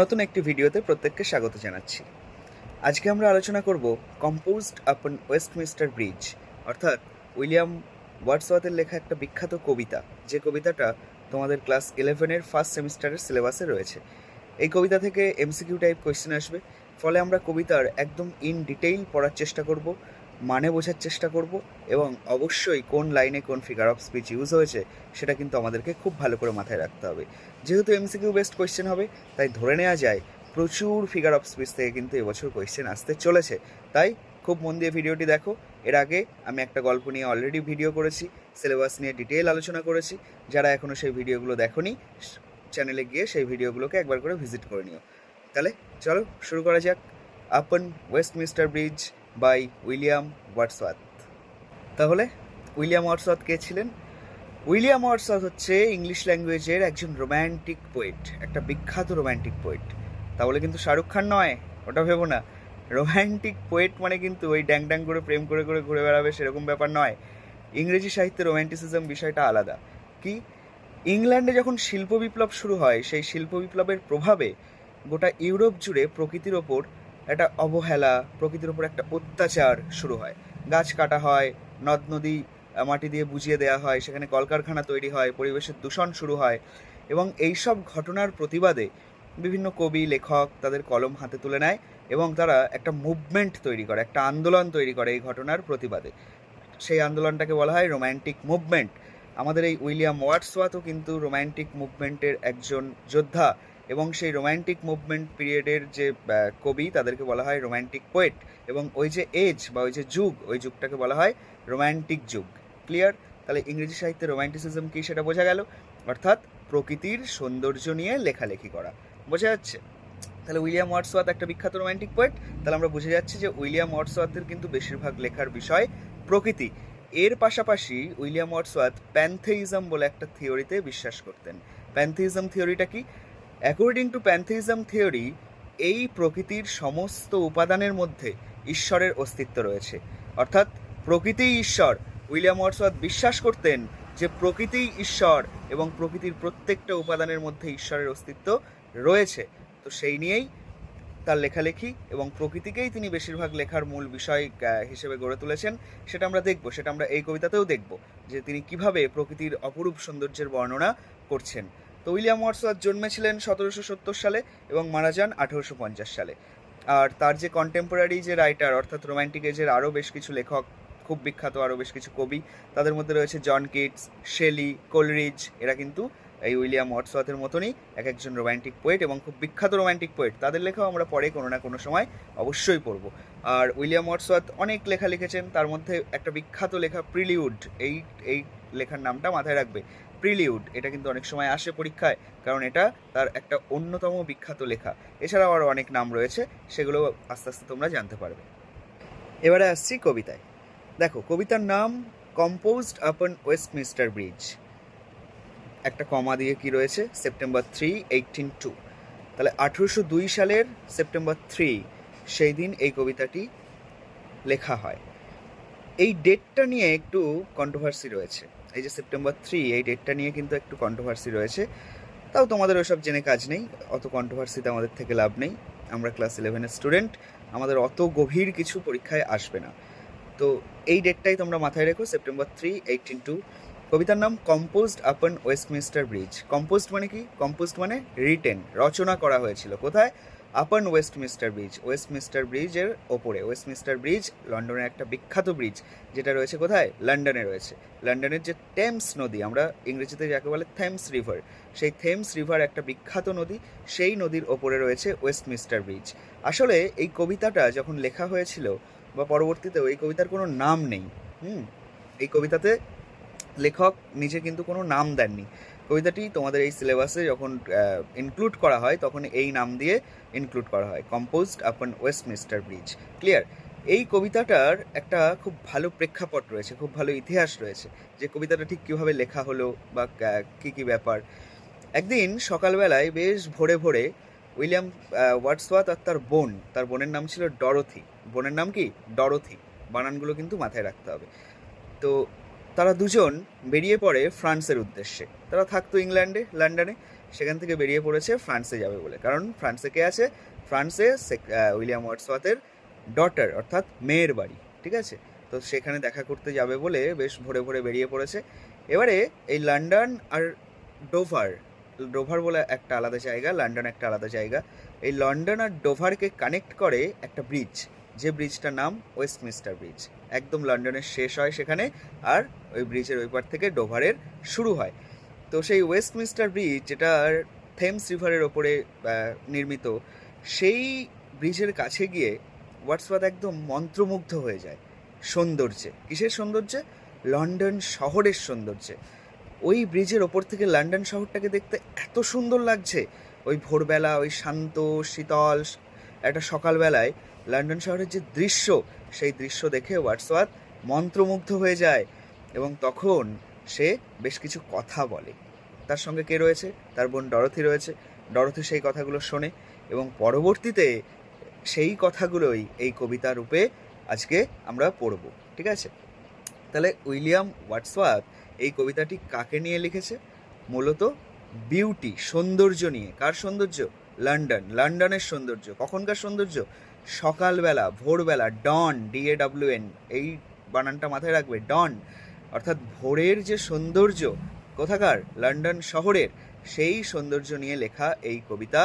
নতুন একটি ভিডিওতে প্রত্যেককে স্বাগত জানাচ্ছি। আজকে আমরা আলোচনা করব কম্পোজড আপন ওয়েস্টমিস্টার ব্রিজ অর্থাৎ উইলিয়াম ওয়ার্ডসওয়াথের লেখা একটা বিখ্যাত কবিতা। যে কবিতাটা তোমাদের ক্লাস ইলেভেনের ফার্স্ট সেমিস্টারের সিলেবাসে রয়েছে। এই কবিতা থেকে এমসিকিউ টাইপ কোয়েশ্চেন আসবে। ফলে আমরা কবিতার একদম ইন ডিটেইল পড়ার চেষ্টা করব। মানে বোঝার চেষ্টা করব এবং অবশ্যই কোন লাইনে কোন ফিগার অফ স্পিচ ইউজ হয়েছে সেটা কিন্তু আমাদেরকে খুব ভালো করে মাথায় রাখতে হবে। যেহেতু এমসিকিউ বেস্ট কোয়েশ্চেন হবে, তাই ধরে নেওয়া যায় প্রচুর ফিগার অফ স্পিচ থেকে কিন্তু এবছর কোয়েশ্চেন আসতে চলেছে। তাই খুব মন দিয়ে ভিডিওটি দেখো। এর আগে আমি একটা গল্প নিয়ে অলরেডি ভিডিও করেছি সিলেবাস নিয়ে ডিটেল আলোচনা করেছি। যারা এখনও সেই ভিডিওগুলো দেখোনি চ্যানেলে গিয়ে সেই ভিডিওগুলোকে একবার করে ভিজিট করে নিও। তাহলে চলো শুরু করা যাক। Upon Westminster Bridge by William Wordsworth তাহলে উইলিয়াম ওয়াটসওয়াথ কে ছিলেন? উইলিয়াম ওয়াটসওয়াথ হচ্ছে ইংলিশ ল্যাঙ্গুয়েজের একজন রোম্যান্টিক পোয়েট, একটা বিখ্যাত রোম্যান্টিক পোয়েট। তাহলে কিন্তু শাহরুখ খান নয়, ওটা ভেবো না। রোম্যান্টিক পোয়েট মানে কিন্তু ওই ড্যাং ড্যাং করে প্রেম করে করে ঘুরে বেড়াবে সেরকম ব্যাপার নয়। ইংরেজি সাহিত্যে রোম্যান্টিসিজম বিষয়টা আলাদা। কি? ইংল্যান্ডে যখন শিল্প বিপ্লব শুরু হয়, সেই শিল্প বিপ্লবের প্রভাবে গোটা ইউরোপ জুড়ে প্রকৃতির ওপর একটা অবহেলা, প্রকৃতির উপর একটা অত্যাচার শুরু হয়। গাছ কাটা হয়, নদ, নদী মাটি দিয়ে বুঝিয়ে দেওয়া হয়, সেখানে কলকারখানা তৈরি হয়, পরিবেশের দূষণ শুরু হয় এবং এইসব ঘটনার প্রতিবাদে বিভিন্ন কবি, লেখক তাদের কলম হাতে তুলে নেয় এবং তারা একটা মুভমেন্ট তৈরি করে, একটা আন্দোলন তৈরি করে এই ঘটনার প্রতিবাদে। সেই আন্দোলনটাকে বলা হয় রোম্যান্টিক মুভমেন্ট। আমাদের এই উইলিয়াম ওয়াটসওয়াথও কিন্তু রোম্যান্টিক মুভমেন্টের একজন যোদ্ধা। এবং সেই রোম্যান্টিক মুভমেন্ট পিরিয়ডের যে কবি, তাদেরকে বলা হয় রোম্যান্টিক পোয়েট এবং ওই যে এজ বা ওই যে যুগ, ওই যুগটাকে বলা হয় রোম্যান্টিক যুগ। ক্লিয়ার তাহলে ইংরেজি সাহিত্যে রোম্যান্টিসিজম কী সেটা বোঝা গেল? অর্থাৎ প্রকৃতির সৌন্দর্য নিয়ে লেখালেখি করা। বোঝা যাচ্ছে? তাহলে উইলিয়াম ওয়াটসওয়াথ একটা বিখ্যাত রোম্যান্টিক পোয়েট তাহলে আমরা বুঝে যাচ্ছি যে উইলিয়াম ওয়াটসওয়াথের কিন্তু বেশিরভাগ লেখার বিষয় প্রকৃতি। এর পাশাপাশি উইলিয়াম ওয়াটসওয়াথ প্যান্থেইজম বলে একটা থিওরিতে বিশ্বাস করতেন। প্যান্থেইজম থিওরিটা কি? অ্যাকর্ডিং টু প্যান্থিজম থিওরি এই প্রকৃতির সমস্ত উপাদানের মধ্যে ঈশ্বরের অস্তিত্ব রয়েছে। অর্থাৎ প্রকৃতিই ঈশ্বর। উইলিয়াম ওয়াটসওয়াথ বিশ্বাস করতেন যে প্রকৃতিই ঈশ্বর এবং প্রকৃতির প্রত্যেকটা উপাদানের মধ্যে ঈশ্বরের অস্তিত্ব রয়েছে। তো সেই নিয়েই তার লেখালেখি এবং প্রকৃতিকেই তিনি বেশিরভাগ লেখার মূল বিষয় হিসেবে গড়ে তুলেছেন, সেটা আমরা দেখব, সেটা আমরা এই কবিতাতেও দেখব যে তিনি কীভাবে প্রকৃতির অপরূপ সৌন্দর্যের বর্ণনা করছেন। তো উইলিয়াম ওয়াটসওয়াথ জন্মেছিলেন সতেরোশো সত্তর সালে এবং মারা যান আঠেরোশো পঞ্চাশ সালে। আর তার যে কন্টেম্পোরারি যে রাইটার অর্থাৎ রোম্যান্টিক এজের আরও বেশ কিছু লেখক, খুব বিখ্যাত আরও বেশ কিছু কবি, তাদের মধ্যে রয়েছে জন কিটস, শেলি, কোলরিজ, এরা কিন্তু এই উইলিয়াম ওয়াটসওয়াথের মতনই এক একজন রোম্যান্টিক পোয়েট এবং খুব বিখ্যাত রোম্যান্টিক পোয়েট তাদের লেখাও আমরা পরে কোনো না কোনো সময় অবশ্যই পড়ব। আর উইলিয়াম ওয়াটসওয়াথ অনেক লেখা লিখেছেন, তার মধ্যে একটা বিখ্যাত লেখা, প্রিলিউড, এই এই লেখার নামটা মাথায় রাখবে। প্রিলিউড এটা কিন্তু অনেক সময় আসে পরীক্ষায়, কারণ এটা তার একটা অন্যতম বিখ্যাত লেখা। এছাড়াও আরও অনেক নাম রয়েছে, সেগুলো আস্তে আস্তে তোমরা জানতে পারবে। এবারে আসছি কবিতায়। দেখো, কবিতার নাম কম্পোজড আপন ওয়েস্টমিস্টার ব্রিজ একটা কমা দিয়ে কি রয়েছে? সেপ্টেম্বর থ্রি এইটিন টু তাহলে আঠেরোশো দুই সালের সেপ্টেম্বর থ্রি সেই দিন এই কবিতাটি লেখা হয়। এই ডেটটা নিয়ে একটু কন্ট্রোভার্সি রয়েছে। এই যে সেপ্টেম্বর থ্রি এই ডেটটা নিয়ে কিন্তু একটু কন্ট্রোভার্সি রয়েছে। তাও তোমাদের ওসব জেনে কাজ নেই, অত কন্ট্রোভার্সিতে আমাদের থেকে লাভ নেই। আমরা ক্লাস ইলেভেনের স্টুডেন্ট আমাদের অত গভীর কিছু পরীক্ষায় আসবে না। তো এই ডেটটাই তোমরা মাথায় রেখো সেপ্টেম্বর থ্রি এইটিন টু কবিতার নাম কম্পোজড আপন ওয়েস্টমিস্টার ব্রিজ কম্পোজড মানে কি? কম্পোজড মানে রিটেন রচনা করা হয়েছিল। কোথায়? আপন ওয়েস্টমিস্টার ব্রিজ ওয়েস্টমিস্টার ব্রিজের ওপরে ওয়েস্টমিস্টার ব্রিজ লন্ডনের একটা বিখ্যাত ব্রিজ যেটা রয়েছে কোথায়? লন্ডনে রয়েছে। লন্ডনের যে টেমস নদী, আমরা ইংরেজিতে যাকে বলে থেমস রিভার সেই থেমস রিভার একটা বিখ্যাত নদী, সেই নদীর ওপরে রয়েছে ওয়েস্টমিস্টার ব্রিজ আসলে এই কবিতাটা যখন লেখা হয়েছিল, বা পরবর্তীতেও এই কবিতার কোনো নাম নেই, হুম? এই কবিতাতে লেখক নিজে কিন্তু কোনো নাম দেননি। কবিতাটি তোমাদের এই সিলেবাসে যখন ইনক্লুড করা হয় তখন এই নাম দিয়ে ইনক্লুড করা হয় কম্পোজড আপন ওয়েস্টমিস্টার ব্রিজ ক্লিয়ার এই কবিতাটার একটা খুব ভালো প্রেক্ষাপট রয়েছে খুব ভালো ইতিহাস রয়েছে যে কবিতাটা ঠিক কীভাবে লেখা হলো বা কী কী ব্যাপার? একদিন সকালবেলায় বেশ ভোরে ভোরে উইলিয়াম আহ, ওয়াটসওয়াথ আর তার বোন তার বোনের নাম ছিল ডরথি বোনের নাম কি? ডরথি বানানগুলো কিন্তু মাথায় রাখতে হবে। তো তারা দুজন বেরিয়ে পড়ে ফ্রান্সের উদ্দেশ্যে। তারা থাকতো ইংল্যান্ডে, লন্ডনে। সেখান থেকে বেরিয়ে পড়েছে, ফ্রান্সে যাবে বলে। কারণ ফ্রান্সে কে আছে? ফ্রান্সে উইলিয়াম ওয়ার্ডসওয়াথের ডটার অর্থাৎ মেয়ের বাড়ি, ঠিক আছে? তো সেখানে দেখা করতে যাবে বলে বেশ ভোরে ভোরে বেরিয়ে পড়েছে। এবারে এই লন্ডন আর ডোভার ডোভার বলে একটা আলাদা জায়গা, লন্ডন একটা আলাদা জায়গা। এই লন্ডন আর ডোভারকে কানেক্ট করে একটা ব্রিজ যে ব্রিজটার নাম ওয়েস্টমিনিস্টার ব্রিজ একদম লন্ডনের শেষ হয় সেখানে আর ওই ব্রিজের ওই পার থেকে ডোভারের শুরু হয়। তো সেই ওয়েস্টমিনিস্টার ব্রিজ যেটা থেমস রিভারের ওপরে নির্মিত, সেই ব্রিজের কাছে গিয়ে ওয়াটসওয়াথ একদম মন্ত্রমুগ্ধ হয়ে যায়। সৌন্দর্যে। কিসের সৌন্দর্যে? লন্ডন শহরের সৌন্দর্যে। ওই ব্রিজের ওপর থেকে লন্ডন শহরটাকে দেখতে এত সুন্দর লাগছে। ওই ভোরবেলা ওই শান্ত, শীতল, একটা সকালবেলায় লন্ডন শহরের যে দৃশ্য, সেই দৃশ্য দেখে ওয়াটসওয়াথ মন্ত্রমুগ্ধ হয়ে যায় এবং তখন সে বেশ কিছু কথা বলে। তার সঙ্গে কে রয়েছে? তার বোন ডরথি রয়েছে। ডরথি সেই কথাগুলো শোনে এবং পরবর্তীতে সেই কথাগুলোই এই কবিতা রূপে আজকে আমরা পড়ব, ঠিক আছে? তাহলে উইলিয়াম ওয়াটসওয়াথ এই কবিতাটি কাকে নিয়ে লিখেছে? মূলত বিউটি, সৌন্দর্য নিয়ে। কার সৌন্দর্য? লন্ডন। লন্ডনের সৌন্দর্য। কখনকার সৌন্দর্য? সকালবেলা, ভোরবেলা, ডন ডিএ ডাব্লিউ এন এই বানানটা মাথায় রাখবে, ডন, অর্থাৎ ভোরের যে সৌন্দর্য, কোথাকার? লন্ডন শহরের, সেই সৌন্দর্য নিয়ে লেখা এই কবিতা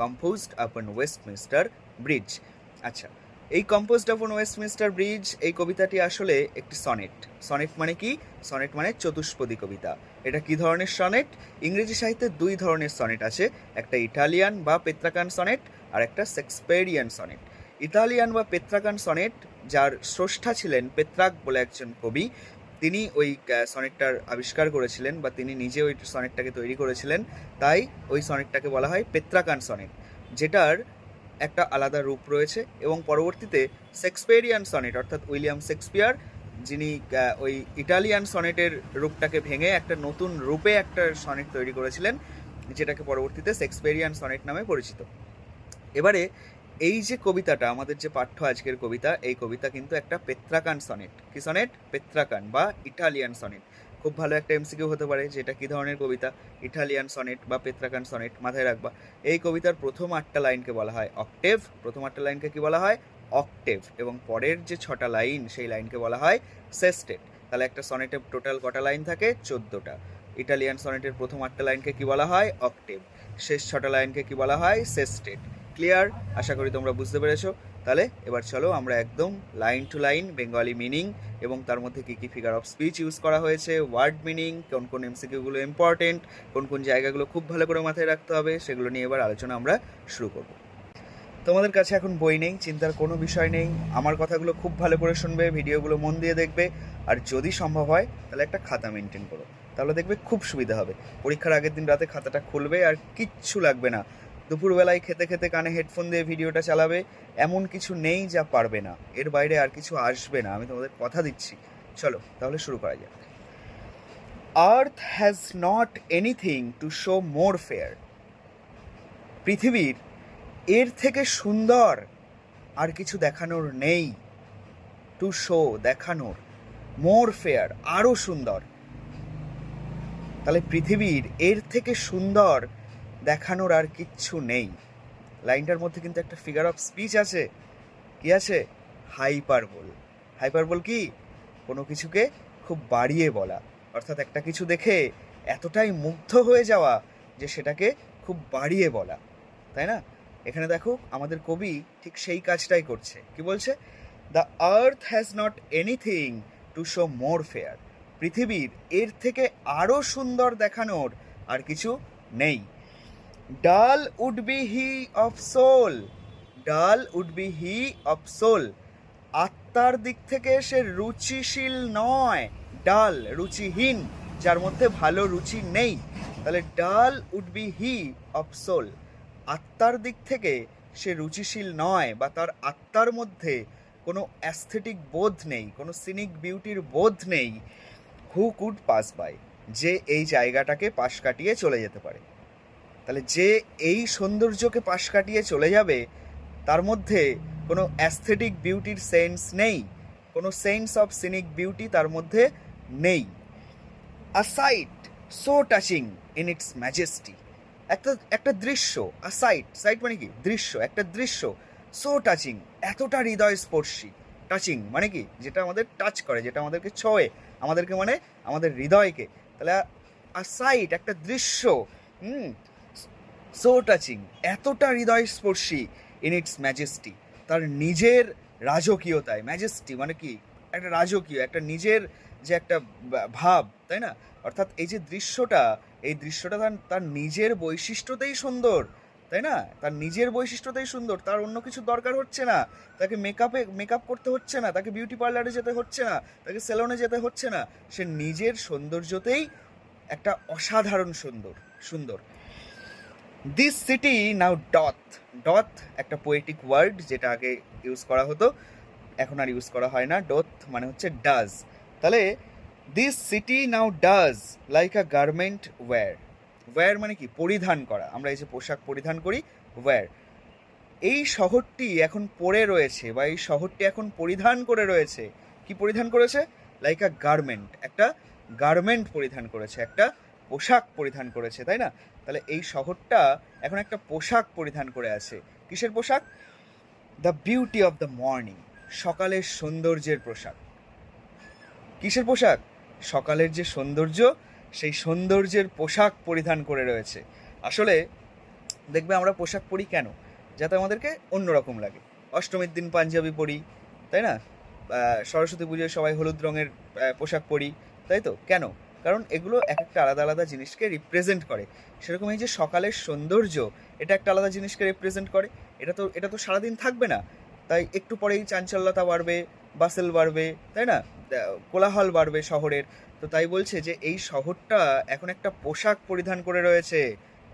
কম্পোজড আপন ওয়েস্টমিনিস্টার ব্রিজ আচ্ছা এই কম্পোজড আপন ওয়েস্টমিনিস্টার ব্রিজ এই কবিতাটি আসলে একটি সনেট। সনেট মানে কি? সনেট মানে চতুষ্পদী কবিতা। এটা কি ধরনের সনেট? ইংরেজি সাহিত্যে দুই ধরনের সনেট আছে, একটা ইটালিয়ান বা পেত্রাকান সনেট, আর একটা সেক্সপেরিয়ান সনেট। ইতালিয়ান বা পেত্রাকান সনেট, যার স্রষ্টা ছিলেন পেত্রাক বলে একজন কবি, তিনি ওই সনেটটার আবিষ্কার করেছিলেন বা তিনি নিজে ওই সনেটটাকে তৈরি করেছিলেন। তাই ওই সনেটটাকে বলা হয় পেত্রাকান সনেট, যেটার একটা আলাদা রূপ রয়েছে এবং পরবর্তীতে শেক্সপিয়ারিয়ান সনেট, অর্থাৎ উইলিয়াম শেক্সপিয়ার, যিনি ওই ইটালিয়ান সনেটের রূপটাকে ভেঙে একটা নতুন রূপে একটা সনেট তৈরি করেছিলেন, যেটাকে পরবর্তীতে শেক্সপিয়ারিয়ান সনেট নামে পরিচিত। এবারে এই যে কবিতাটা, আমাদের যে পাঠ্য আজকের কবিতা, এই কবিতা কিন্তু একটা পেত্রাকান সনেট। কি সনেট? পেত্রাকান বা ইটালিয়ান সনেট। খুব ভালো একটা এমসিকিউ হতে পারে যে এটা কী ধরনের কবিতা? ইটালিয়ান সনেট বা পেত্রাকান সনেট মাথায় রাখবা। এই কবিতার প্রথম আটটা লাইনকে বলা হয় অক্টেভ। প্রথম আটটা লাইনকে কি বলা হয়? অক্টেভ। এবং পরের যে ছটা লাইন, সেই লাইনকে বলা হয় সেস্টেট। তাহলে একটা সনেটে টোটাল কটা লাইন থাকে? চোদ্দোটা। ইটালিয়ান সনেটের প্রথম আটটা লাইনকে কি বলা হয়? অক্টেভ। শেষ ছটা লাইনকে কি বলা হয়? সেস্টেট। ক্লিয়ার আশা করি তোমরা বুঝতে পেরেছ। তাহলে এবার চলো আমরা একদম line to line Bengali meaning এবং তার মধ্যে কী কী ফিগার অফ স্পিচ ইউজ করা হয়েছে ওয়ার্ড মিনিং কোন কোন এমসিকিউগুলো ইম্পর্টেন্ট কোন কোন জায়গাগুলো খুব ভালো করে মাথায় রাখতে হবে, সেগুলো নিয়ে এবার আলোচনা আমরা শুরু করব। তোমাদের কাছে এখন বই নেই, চিন্তার কোনো বিষয় নেই, আমার কথাগুলো খুব ভালো করে শুনবে, ভিডিওগুলো মন দিয়ে দেখবে, আর যদি সম্ভব হয়, তাহলে একটা খাতা মেনটেন করো। তাহলে দেখবে খুব সুবিধা হবে। পরীক্ষার আগের দিন রাতে খাতাটা খুলবে আর কিচ্ছু লাগবে না। দুপুরবেলায় খেতে খেতে কানে হেডফোন দিয়ে ভিডিওটা চালাবে, এমন কিছু নেই যা পারবে না। এর বাইরে আর কিছু আসবে না। আমি তোমাদের কথা দিচ্ছি। চলো, তাহলে শুরু করা যাক। Earth has not anything to show more fair পৃথিবীর এর থেকে সুন্দর আর কিছু দেখানোর নেই। টু শো দেখানোর মোর ফেয়ার আরও সুন্দর। তাহলে পৃথিবীর এর থেকে সুন্দর দেখানোর আর কিচ্ছু নেই। লাইনটার মধ্যে কিন্তু একটা ফিগার অফ স্পিচ আছে। কি আছে? হাইপারবোল হাইপারবোল কি? কোনো কিছুকে খুব বাড়িয়ে বলা। অর্থাৎ একটা কিছু দেখে এতটাই মুগ্ধ হয়ে যাওয়া যে সেটাকে খুব বাড়িয়ে বলা। তাই না? এখানে দেখো, আমাদের কবি ঠিক সেই কাজটাই করছে। কি বলছে? The Earth has not anything to show more fair পৃথিবীর এর থেকে আরও সুন্দর দেখানোর আর কিছু নেই। Dull would be he of soul. Dull would be he of soul. আত্মার দিক থেকে সে রুচিশীল নয়। ডাল রুচিহীন, যার মধ্যে ভালো রুচি নেই। তাহলে dull would be he of soul. আত্মার দিক থেকে সে রুচিশীল নয় বা তার আত্মার মধ্যে কোনো অ্যাস্থেটিক বোধ নেই, কোনো সিনিক বিউটির বোধ নেই। হু কুড পাস বাই যে এই জায়গাটাকে পাশ কাটিয়ে চলে যেতে পারে। তাহলে যে এই সৌন্দর্যকে পাশ কাটিয়ে চলে যাবে, তার মধ্যে কোনো অ্যাস্থেটিক বিউটির সেন্স নেই, কোনো সেন্স অফ সিনিক বিউটি তার মধ্যে নেই। A sight so touching in its majesty একটা একটা দৃশ্য আর সাইট সাইট মানে কি? দৃশ্য, একটা দৃশ্য সো টাচিং এতটা হৃদয় স্পর্শী টাচিং মানে কি? যেটা আমাদের টাচ করে, যেটা আমাদেরকে ছোঁয়ে, আমাদেরকে মানে আমাদের হৃদয়কে। তাহলে আর সাইট একটা দৃশ্য, হুম সো টাচিং এতটা হৃদয় স্পর্শী ইন ইটস ম্যাজেস্টি তার নিজের রাজকীয়তায় ম্যাজেস্টি মানে কি? একটা রাজকীয়, একটা নিজের যে একটা ভাব, তাই না? অর্থাৎ এই যে দৃশ্যটা, এই দৃশ্যটা তার তার নিজের বৈশিষ্ট্যতেই সুন্দর, তাই না? তার নিজের বৈশিষ্ট্যতেই সুন্দর, তার অন্য কিছু দরকার হচ্ছে না, তাকে মেকআপে মেকআপ করতে হচ্ছে না, তাকে বিউটি পার্লারে যেতে হচ্ছে না, তাকে সেলনে যেতে হচ্ছে না, সে নিজের সৌন্দর্যতেই একটা অসাধারণ সুন্দর সুন্দর। দিস সিটি নাও ডথ ডথ একটা পোয়েটিক ওয়ার্ড যেটা আগে ইউজ করা হতো, এখন আর ইউজ করা হয় না। ডথ মানে হচ্ছে ডাজ তাহলে this city now does like a garment wear wear মানে কি? পরিধান করা। আমরা এই যে পোশাক পরিধান করি ওয়্যার এই শহরটি এখন পরে রয়েছে বা এই শহরটি এখন পরিধান করে রয়েছে। কি পরিধান করেছে? লাইক আ গার্মেন্ট একটা গার্মেন্ট পরিধান করেছে, একটা পোশাক পরিধান করেছে, তাই না? তাহলে এই শহরটা এখন একটা পোশাক পরিধান করে আছে। কিসের পোশাক? The beauty of the morning সকালের সৌন্দর্যের পোশাক। কিসের পোশাক? সকালের যে সৌন্দর্য, সেই সৌন্দর্যের পোশাক পরিধান করে রয়েছে। আসলে দেখবে আমরা পোশাক পরি কেন? যাতে আমাদেরকে অন্যরকম লাগে। অষ্টমীর দিন পাঞ্জাবি পরি, তাই না? সরস্বতী পুজোয় সবাই হলুদ রঙের পোশাক পরি, তাই তো? কেন? কারণ এগুলো এক একটা আলাদা আলাদা জিনিসকে রিপ্রেজেন্ট করে। সেরকম এই যে সকালের সৌন্দর্য, এটা একটা আলাদা জিনিসকে রিপ্রেজেন্ট করে। এটা তো এটা তো সারাদিন থাকবে না। তাই একটু পরেই চাঞ্চল্যতা বাড়বে বাসেল বাড়বে, তাই না? কোলাহল বাড়বে শহরের। তো তাই বলছে যে এই শহরটা এখন একটা পোশাক পরিধান করে রয়েছে।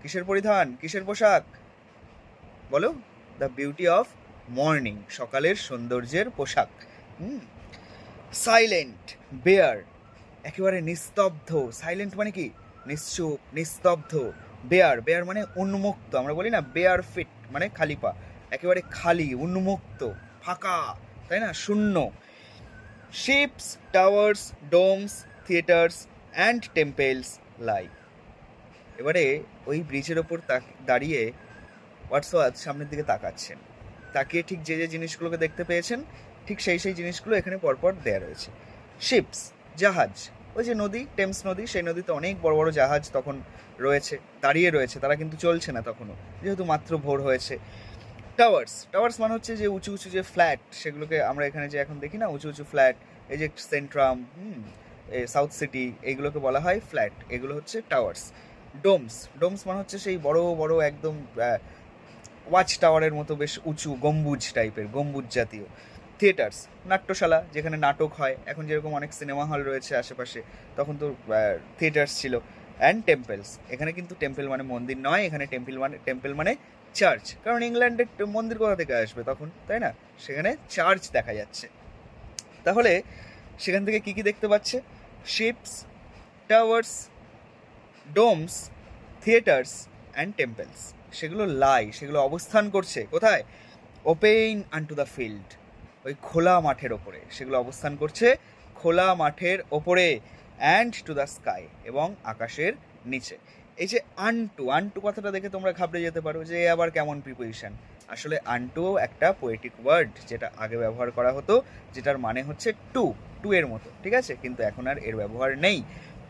কিসের পরিধান? কিসের পোশাক? বলো দ্য বিউটি অফ মর্নিং সকালের সৌন্দর্যের পোশাক। সাইলেন্ট বেয়ার একেবারে নিস্তব্ধ সাইলেন্ট মানে কি? নিশ্চুপ, নিস্তব্ধ বেয়ার বেয়ার মানে উন্মুক্ত, আমরা বলি না বেয়ার ফিট মানে খালি পা, একেবারে খালি, উন্মুক্ত, ফাঁকা, তাই না? শূন্য। Ships towers domes theatres and temples lie এবারে ওই ব্রিজের ওপর দাঁড়িয়ে ওয়াটসওয়াত সামনের দিকে তাকাচ্ছেন। তাকিয়ে ঠিক যে যে জিনিসগুলোকে দেখতে পেয়েছেন, ঠিক সেই সেই জিনিসগুলো এখানে পরপর দেয়া রয়েছে। শিপস জাহাজ। ওই যে নদী, টেমস নদী, সেই নদীতে অনেক বড় বড় জাহাজ তখন রয়েছে, দাঁড়িয়ে রয়েছে, তারা কিন্তু চলছে না তখনও। যেহেতু মাত্র ভোর হয়েছে। টাওয়ার্স টাওয়ার্স মানে হচ্ছে যে উঁচু উঁচু যে ফ্ল্যাট সেগুলোকে আমরা এখানে যে এখন দেখি না, উঁচু উঁচু ফ্ল্যাট এই যে সেন্ট্রাম হুম সাউথ সিটি এইগুলোকে বলা হয় ফ্ল্যাট এগুলো হচ্ছে টাওয়ার্স ডোমস ডোমস মানে হচ্ছে সেই বড় বড় একদম ওয়াচ টাওয়ারের মতো বেশ উঁচু, গম্বুজ টাইপের গম্বুজ জাতীয়। থিয়েটার্স, নাট্যশালা যেখানে নাটক হয়, এখন যেরকম অনেক সিনেমা হল রয়েছে আশেপাশে, তখন তো থিয়েটার্স ছিল। অ্যান্ড টেম্পেলস এখানে কিন্তু টেম্পল মানে মন্দির নয়, এখানে টেম্পল মানে টেম্পল মানে চার্চ কারণ ইংল্যান্ডের মন্দির কোথা থেকে আসবে তখন, তাই না? সেখানে চার্চ দেখা যাচ্ছে। তাহলে, সেখান থেকে কি কি দেখতে পাচ্ছে? Ships towers domes theatres and temples সেগুলো লাই, সেগুলো অবস্থান করছে, কোথায়? Open unto the field ওই খোলা মাঠের ওপরে। সেগুলো অবস্থান করছে খোলা মাঠের ওপরে অ্যান্ড টু দ্য স্কাই এবং আকাশের নিচে। এই যে আনটু আনটু কথাটা দেখে তোমরা ঘাবড়ে যেতে পারো যে আবার কেমন প্রিপোজিশন আসলে আনটু একটা পোয়েটিক ওয়ার্ড যেটা আগে ব্যবহার করা হতো, যেটার মানে হচ্ছে টু টু এর মতো, ঠিক আছে? কিন্তু এখন আর এর ব্যবহার নেই।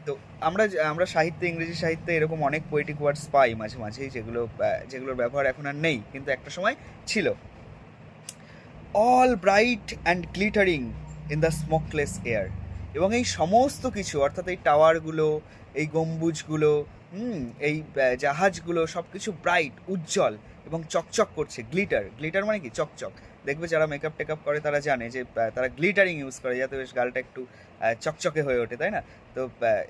তো আমরা আমরা সাহিত্যে, ইংরেজি সাহিত্যে এরকম অনেক পোয়েটিক ওয়ার্ডস পাই মাঝে মাঝেই যেগুলো যেগুলোর ব্যবহার এখন আর নেই, কিন্তু একটা সময় ছিল। All bright and glittering in the smokeless air এবং এই সমস্ত কিছু, অর্থাৎ এই টাওয়ারগুলো, এই গম্বুজগুলো, হুম, এই জাহাজগুলো সব কিছু ব্রাইট উজ্জ্বল এবং চকচক করছে গ্লিটার গ্লিটার মানে কি? চকচক। দেখবে যারা মেকআপ টেকআপ করে, তারা জানে যে তারা গ্লিটারিং ইউজ করে, যাতে বেশ গালটা একটু চকচকে হয়ে ওঠে, তাই না? তো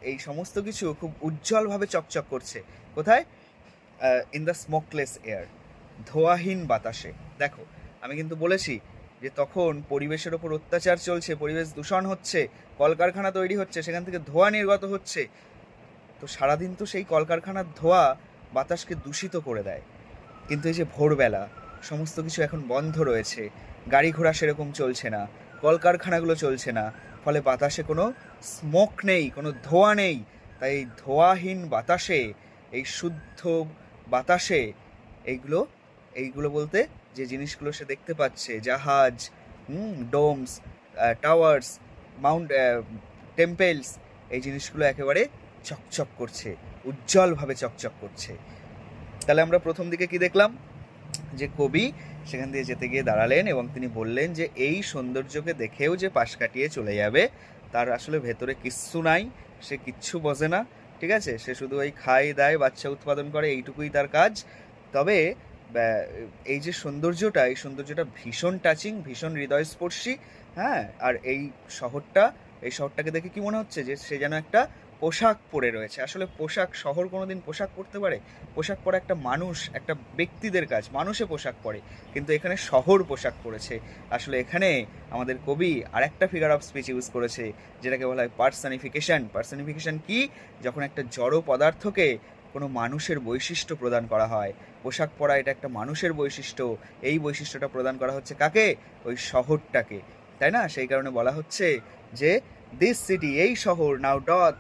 এই সমস্ত কিছু খুব উজ্জ্বলভাবে চকচক করছে। কোথায়? ইন দ্য স্মোকলেস এয়ার ধোয়াহীন বাতাসে। দেখো, আমি কিন্তু বলেছি যে তখন পরিবেশের ওপর অত্যাচার চলছে, পরিবেশ দূষণ হচ্ছে, কলকারখানা তৈরি হচ্ছে, সেখান থেকে ধোঁয়া নির্গত হচ্ছে। তো সারাদিন তো সেই কলকারখানার ধোঁয়া বাতাসকে দূষিত করে দেয়। কিন্তু এই যে ভোরবেলা, সমস্ত কিছু এখন বন্ধ রয়েছে, গাড়ি ঘোড়া সেরকম চলছে না, কলকারখানাগুলো চলছে না, ফলে বাতাসে কোনো স্মোক নেই, কোনো ধোঁয়া নেই। তাই এই ধোঁয়াহীন বাতাসে, এই শুদ্ধ বাতাসে, এইগুলো এইগুলো বলতে যে জিনিসগুলো সে দেখতে পাচ্ছে, জাহাজ ডোমস টাওয়ার্স মাউন্ট টেম্পেলস এই জিনিসগুলো একেবারে চকচক করছে, উজ্জ্বলভাবে চকচক করছে। তাহলে আমরা প্রথম দিকে কি দেখলাম? যে কবি সেখান দিয়ে যেতে গিয়ে দাঁড়ালেন এবং তিনি বললেন যে, এই সৌন্দর্যকে দেখেও যে পাশ কাটিয়ে চলে যাবে, তার আসলে ভেতরে কিচ্ছু নাই, সে কিচ্ছু বোঝে না, ঠিক আছে? সে শুধু ওই খায়, দায়, বাচ্চা উৎপাদন করে, এইটুকুই তার কাজ। তবে এই যে সৌন্দর্যটা, এই সৌন্দর্যটা ভীষণ টাচিং ভীষণ হৃদয়স্পর্শী হ্যাঁ? আর এই শহরটা, এই শহরটাকে দেখে কি মনে হচ্ছে যে সে যেন একটা পোশাক পরে রয়েছে? আসলে পোশাক, শহর কোনোদিন পোশাক পরতে পারে? পোশাক পরা একটা মানুষ, একটা ব্যক্তিদের কাজ, মানুষে পোশাক পরে। কিন্তু এখানে শহর পোশাক পরেছে। আসলে এখানে আমাদের কবি আরেকটা ফিগার অফ স্পিচ ইউজ করেছে, যেটাকে বলা হয় পার্সনিফিকেশন পার্সনিফিকেশন কি? যখন একটা জড় পদার্থকে কোনো মানুষের বৈশিষ্ট্য প্রদান করা হয়। পোশাক পরা এটা একটা মানুষের বৈশিষ্ট্য। এই বৈশিষ্ট্যটা প্রদান করা হচ্ছে কাকে? ওই শহরটাকে। তাই না? সেই কারণে বলা হচ্ছে যে দিস সিটি এই শহর now doth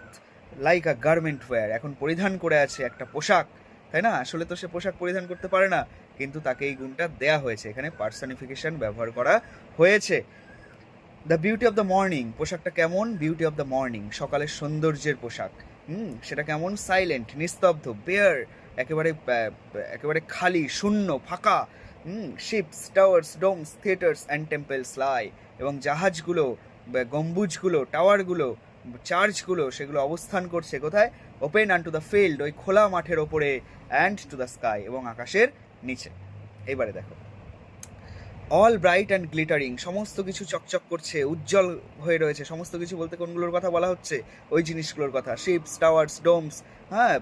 like a garment wear এখন পরিধান করে আছে একটা পোশাক। তাই না? আসলে তো সে পোশাক পরিধান করতে পারে না। কিন্তু তাকে এই গুণটা দেয়া হয়েছে। এখানে পার্সনিফিকেশন ব্যবহার করা হয়েছে। The beauty of the morning পোশাকটা কেমন? বিউটি অফ দ্য মর্নিং সকালের সৌন্দর্যের পোশাক। হুম, সেটা কেমন সাইলেন্ট নিস্তব্ধ বেয়ার একেবারে একেবারে খালি, শূন্য, ফাঁকা। হুম ships towers domes theatres and temples lie এবং জাহাজগুলো গম্বুজগুলো, টাওয়ারগুলো চার্চগুলো সেগুলো অবস্থান করছে কোথায়? Open and to the field ওই খোলা মাঠের ওপরে অ্যান্ড টু দ্য স্কাই এবং আকাশের নিচে। এবারে দেখো। অল ব্রাইট অ্যান্ড গ্লিটারিং সমস্ত কিছু চকচক করছে, উজ্জ্বল হয়ে রয়েছে, সমস্ত কিছু বলতে কোনগুলোর কথা বলা হচ্ছে? ওই জিনিসগুলোর কথা শিপস টাওয়ার্স ডোমস হ্যাঁ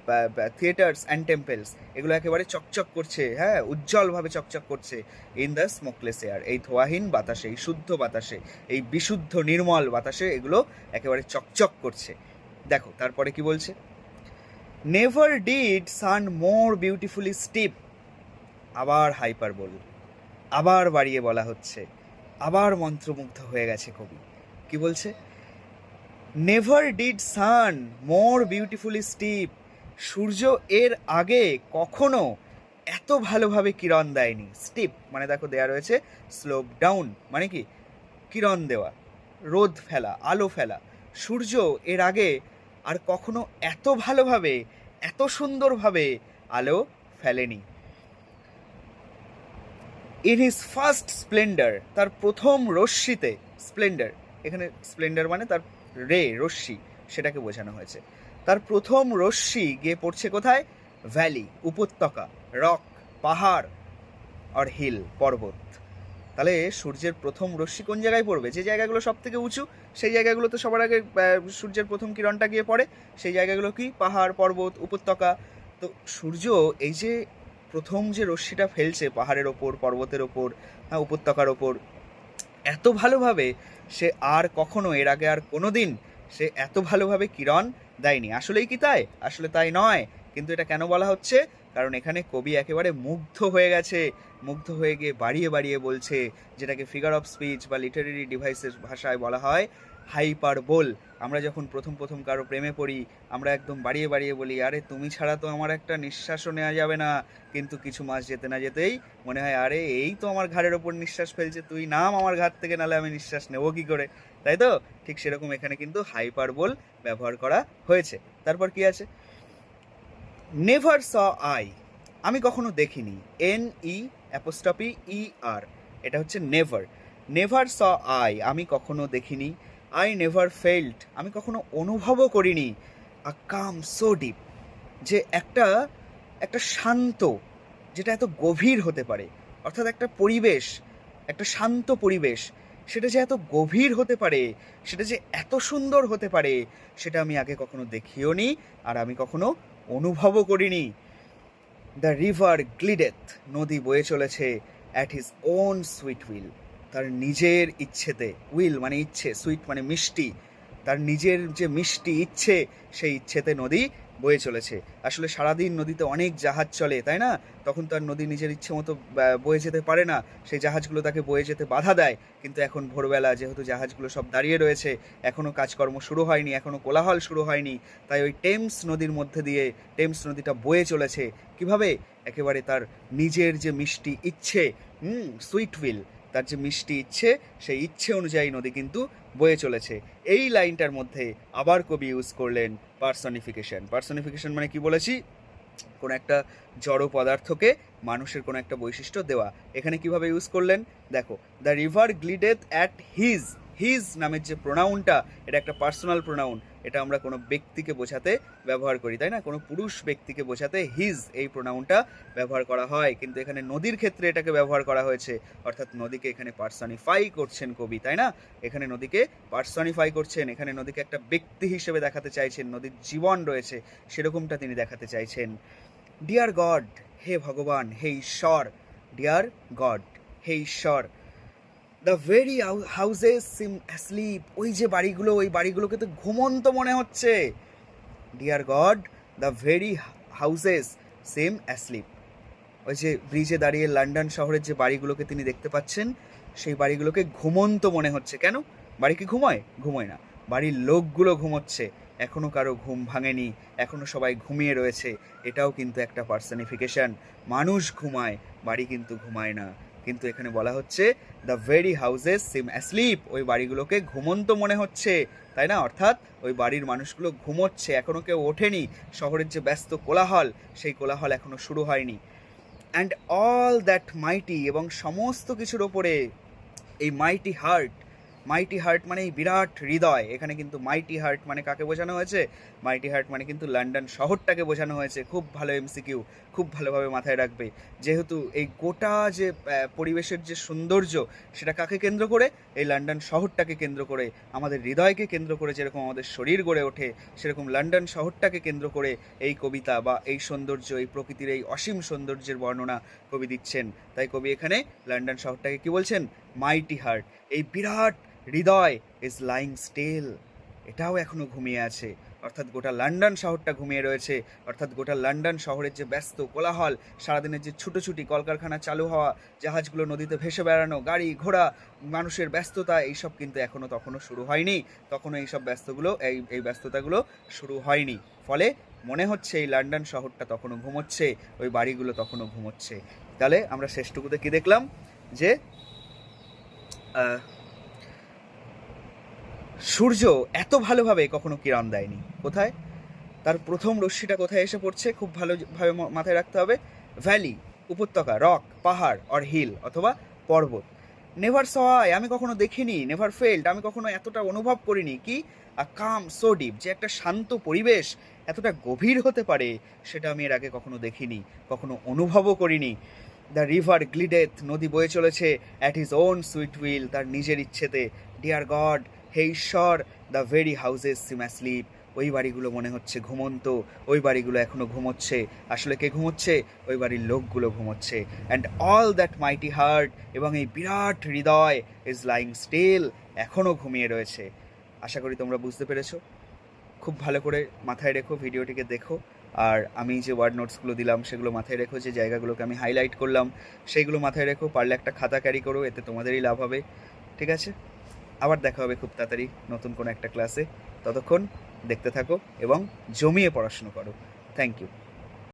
থিয়েটার্স অ্যান্ড টেম্পলস এগুলো একেবারে চকচক করছে হ্যাঁ উজ্জ্বলভাবে চকচক করছে। ইন দ্য স্মোকলেস এয়ার এই ধোয়াহীন বাতাসে, এই শুদ্ধ বাতাসে, এই বিশুদ্ধ নির্মল বাতাসে এগুলো একেবারে চকচক করছে। দেখো, তারপরে কি বলছে? Never did sun more beautifully steep আবার হাইপার বল আবার বাড়িয়ে বলা হচ্ছে। আবার মন্ত্রমুগ্ধ হয়ে গেছে কবি। কি বলছে? Never did sun more beautifully steep সূর্য এর আগে কখনো এত ভালোভাবে কিরণ দেয়নি। স্টিপ মানে দেখো দেয়া রয়েছে স্লোপ ডাউন মানে কি? কিরণ দেওয়া, রোদ ফেলা, আলো ফেলা। সূর্য এর আগে আর কখনো এত ভালোভাবে, এত সুন্দরভাবে আলো ফেলেনি। ইন হিজ ফার্স্ট স্প্লেন্ডার তার প্রথম রশ্মিতে স্প্লেন্ডার এখানে স্প্লেন্ডার মানে তার রে, রশ্মি, সেটাকে বোঝানো হয়েছে। তার প্রথম রশ্মি গিয়ে পড়ছে কোথায়? ভ্যালি উপত্যকা রক পাহাড় আর হিল পর্বত। তাহলে সূর্যের প্রথম রশ্মি কোন জায়গায় পড়বে? যে জায়গাগুলো সব থেকে উঁচু, সেই জায়গাগুলো তো সবার আগে সূর্যের প্রথম কিরণটা গিয়ে পড়ে, সেই জায়গাগুলো কি? পাহাড়, পর্বত, উপত্যকা। তো সূর্য এই যে প্রথম যে রশ্মিটা ফেলছে পাহাড়ের ওপর, পর্বতের ওপর হ্যাঁ উপত্যকার ওপর, এত ভালোভাবে সে আর কখনো এর আগে আর কোনো দিন সে এত ভালোভাবে কিরণ দেয়নি। আসলেই কি তাই? আসলে তাই নয়। কিন্তু এটা কেন বলা হচ্ছে? কারণ এখানে কবি একেবারে মুগ্ধ হয়ে গেছে। মুগ্ধ হয়ে গিয়ে বাড়িয়ে বাড়িয়ে বলছে, যেটাকে ফিগার অফ স্পিচ বা লিটারেরি ডিভাইসের ভাষায় বলা হয় হাইপার বোল আমরা যখন প্রথম প্রথম কারও প্রেমে পড়ি, আমরা একদম বাড়িয়ে বাড়িয়ে বলি, আরে, তুমি ছাড়া তো আমার একটা নিঃশ্বাসও নেওয়া যাবে না। কিন্তু কিছু মাস যেতে না যেতেই মনে হয়, আরে, এই তো আমার ঘাড়ের ওপর নিঃশ্বাস ফেলছে, তুই নাম আমার ঘাট থেকে নালে আমি নিঃশ্বাস নেব কি করে? তাই তো? ঠিক সেরকম এখানে কিন্তু হাইপার বল ব্যবহার করা হয়েছে। তারপর কি আছে? নেভার স আই আমি কখনো দেখিনি। এন ই অ্যাপোস্টপি ই আর এটা হচ্ছে নেভার নেভার স আই আমি কখনো দেখিনি। আই নেভার ফেল্ট আমি কখনো অনুভবও করিনি। আ কাম সো ডিপ যে একটা একটা শান্ত, যেটা এত গভীর হতে পারে। অর্থাৎ একটা পরিবেশ, একটা শান্ত পরিবেশ, সেটা যে এত গভীর হতে পারে, সেটা যে এত সুন্দর হতে পারে, সেটা আমি আগে কখনো দেখিও নি আর আমি কখনো অনুভবও করিনি। দ্য রিভার গ্লিডেথ নদী বয়ে চলেছে at his own sweet will তার নিজের ইচ্ছেতে উইল মানে ইচ্ছে সুইট মানে মিষ্টি। তার নিজের যে মিষ্টি ইচ্ছে, সেই ইচ্ছেতে নদী বয়ে চলেছে। আসলে সারাদিন নদীতে অনেক জাহাজ চলে, তাই না? তখন তার নদী নিজের ইচ্ছে মতো বয়ে যেতে পারে না। সেই জাহাজগুলো তাকে বয়ে যেতে বাধা দেয়। কিন্তু এখন ভোরবেলা যেহেতু জাহাজগুলো সব দাঁড়িয়ে রয়েছে এখনও কাজকর্ম শুরু হয়নি এখনও কোলাহল শুরু হয়নি। তাই ওই টেমস নদীর মধ্যে দিয়ে, টেমস নদীটা বয়ে চলেছে। কীভাবে? একেবারে তার নিজের যে মিষ্টি ইচ্ছে, হুম, সুইট উইল। তার যে মিষ্টি ইচ্ছে, সেই ইচ্ছে অনুযায়ী নদী কিন্তু বয়ে চলেছে। এই লাইনটার মধ্যে আবার কবি ইউজ করলেন পার্সনিফিকেশন পার্সনিফিকেশন মানে কি বলেছি? কোনো একটা জড় পদার্থকে মানুষের কোনো একটা বৈশিষ্ট্য দেওয়া। এখানে কীভাবে ইউজ করলেন? দেখো the river glideth at his his নামের যে প্রোনাউনটা এটা একটা পার্সোনাল প্রোনাউন এটা আমরা কোনো ব্যক্তিকে বোঝাতে ব্যবহার করি, তাই না? কোনো পুরুষ ব্যক্তিকে বোঝাতে হিজ এই প্রোনাউনটা ব্যবহার করা হয়, কিন্তু এখানে নদীর ক্ষেত্রে এটাকে ব্যবহার করা হয়েছে, অর্থাৎ নদীকে এখানে পার্সনিফাই করছেন কবি, তাই না? এখানে নদীকে পার্সনিফাই করছেন, এখানে নদীকে একটা ব্যক্তি হিসেবে দেখাতে চাইছেন, নদীর জীবন রয়েছে, সেরকমটা তিনি দেখাতে চাইছেন। ডিয়ার গড হে ভগবান, হে ঈশ্বর ডিয়ার গড হে ঈশ্বর the very houses seem asleep ওই যে বাড়িগুলো, ওই বাড়িগুলোকে তো ঘুমন্ত মনে হচ্ছে। Dear God the very houses seem asleep ওই যে ব্রিজে দাঁড়িয়ে লন্ডন শহরের যে বাড়িগুলোকে তিনি দেখতে পাচ্ছেন, সেই বাড়িগুলোকে ঘুমন্ত মনে হচ্ছে। কেন? বাড়ি কি ঘুমোয়? ঘুমোয় না। বাড়ির লোকগুলো ঘুমোচ্ছে। এখনও কারও ঘুম ভাঙেনি। এখনও সবাই ঘুমিয়ে রয়েছে। এটাও কিন্তু একটা পার্সনিফিকেশন মানুষ ঘুমায়, বাড়ি কিন্তু ঘুমায় না। কিন্তু এখানে বলা হচ্ছে the very houses seem asleep ওই বাড়িগুলোকে ঘুমন্ত মনে হচ্ছে, তাই না? অর্থাৎ ওই বাড়ির মানুষগুলো ঘুমোচ্ছে এখনও কেউ ওঠেনি। শহরের যে ব্যস্ত কোলাহল, সেই কোলাহল এখনও শুরু হয়নি। অ্যান্ড অল দ্যাট মাইটি এবং সমস্ত কিছুর ওপরে, এই মাইটি হার্ট মাইটি হার্ট মানে এই বিরাট হৃদয়। এখানে কিন্তু মাইটি হার্ট মানে কাকে বোঝানো হয়েছে? মাইটি হার্ট মানে কিন্তু লন্ডন শহরটাকে বোঝানো হয়েছে। খুব ভালো এমসিকিউ খুব ভালোভাবে মাথায় রাখবে। যেহেতু এই গোটা যে পরিবেশের যে সৌন্দর্য, সেটা কাকে কেন্দ্র করে? এই লন্ডন শহরটাকে কেন্দ্র করে, আমাদের হৃদয়কে কেন্দ্র করে যেরকম আমাদের শরীর গড়ে ওঠে, সেরকম লন্ডন শহরটাকে কেন্দ্র করে এই কবিতা বা এই সৌন্দর্য, এই প্রকৃতির এই অসীম সৌন্দর্যের বর্ণনা কবি দিচ্ছেন। তাই কবি এখানে লন্ডন শহরটাকে কি বলছেন? মাইটি হার্ট এই বিরাট হৃদয় ইজ লাইং স্টিল এটাও এখনও ঘুমিয়ে আছে। অর্থাৎ গোটা লন্ডন শহরটা ঘুমিয়ে রয়েছে। অর্থাৎ গোটা লন্ডন শহরের যে ব্যস্ত কোলাহল, সারাদিনের যে ছুটোছুটি, কলকারখানা চালু হওয়া, জাহাজগুলো নদীতে ভেসে বেড়ানো, গাড়ি ঘোড়া, মানুষের ব্যস্ততা, এইসব কিন্তু এখনও তখনও শুরু হয়নি। তখনও এইসব ব্যস্তগুলো, এই এই ব্যস্ততাগুলো শুরু হয়নি। ফলে মনে হচ্ছে এই লন্ডন শহরটা তখনও ঘুমোচ্ছে, ওই বাড়িগুলো তখনও ঘুমোচ্ছে। তাহলে আমরা শেষটুকুতে কী দেখলাম? যে সূর্য এত ভালোভাবে কখনো কিরণ দেয়নি। কোথায়? তার প্রথম রশ্মিটা কোথায় এসে পড়ছে খুব ভালোভাবে মাথায় রাখতে হবে। ভ্যালি, উপত্যকা, রক, পাহাড় অর হিল অথবা পর্বত। নেভার সহায় আমি কখনো দেখিনি নেভার ফেল্ড আমি কখনো এতটা অনুভব করিনি কি আ কাম সো ডিপ যে একটা শান্ত পরিবেশ এতটা গভীর হতে পারে, সেটা আমি এর আগে কখনো দেখিনি, কখনো অনুভবও করিনি। দ্য রিভার গ্লিডেথ নদী বয়ে চলেছে at his own sweet will তার নিজের ইচ্ছেতে। Dear god hey the very houses seem asleep. ওই বাড়িগুলো মনে হচ্ছে ঘুমন্ত, ওই বাড়িগুলো এখনও ঘুমোচ্ছে। আসলে কে ঘুমোচ্ছে? ওই বাড়ির লোকগুলো ঘুমোচ্ছে। And all that mighty heart এবং এই বিরাট হৃদয় ইজ লাইং স্টিল এখনও ঘুমিয়ে রয়েছে। আশা করি তোমরা বুঝতে পেরেছ। খুব ভালো করে মাথায় রেখো, ভিডিওটিকে দেখো। আর আমি যে ওয়ার্ড নোটসগুলো দিলাম, সেগুলো মাথায় রেখো, যে জায়গাগুলোকে আমি হাইলাইট করলাম, সেইগুলো মাথায় রেখো। পারলে একটা খাতা ক্যারি করো, এতে তোমাদেরই লাভ হবে। ঠিক আছে? আবার দেখা হবে খুব তাড়াতাড়ি নতুন কোনো একটা ক্লাসে ততক্ষণ দেখতে থাকো এবং জমিয়ে পড়াশুনো করো। Thank you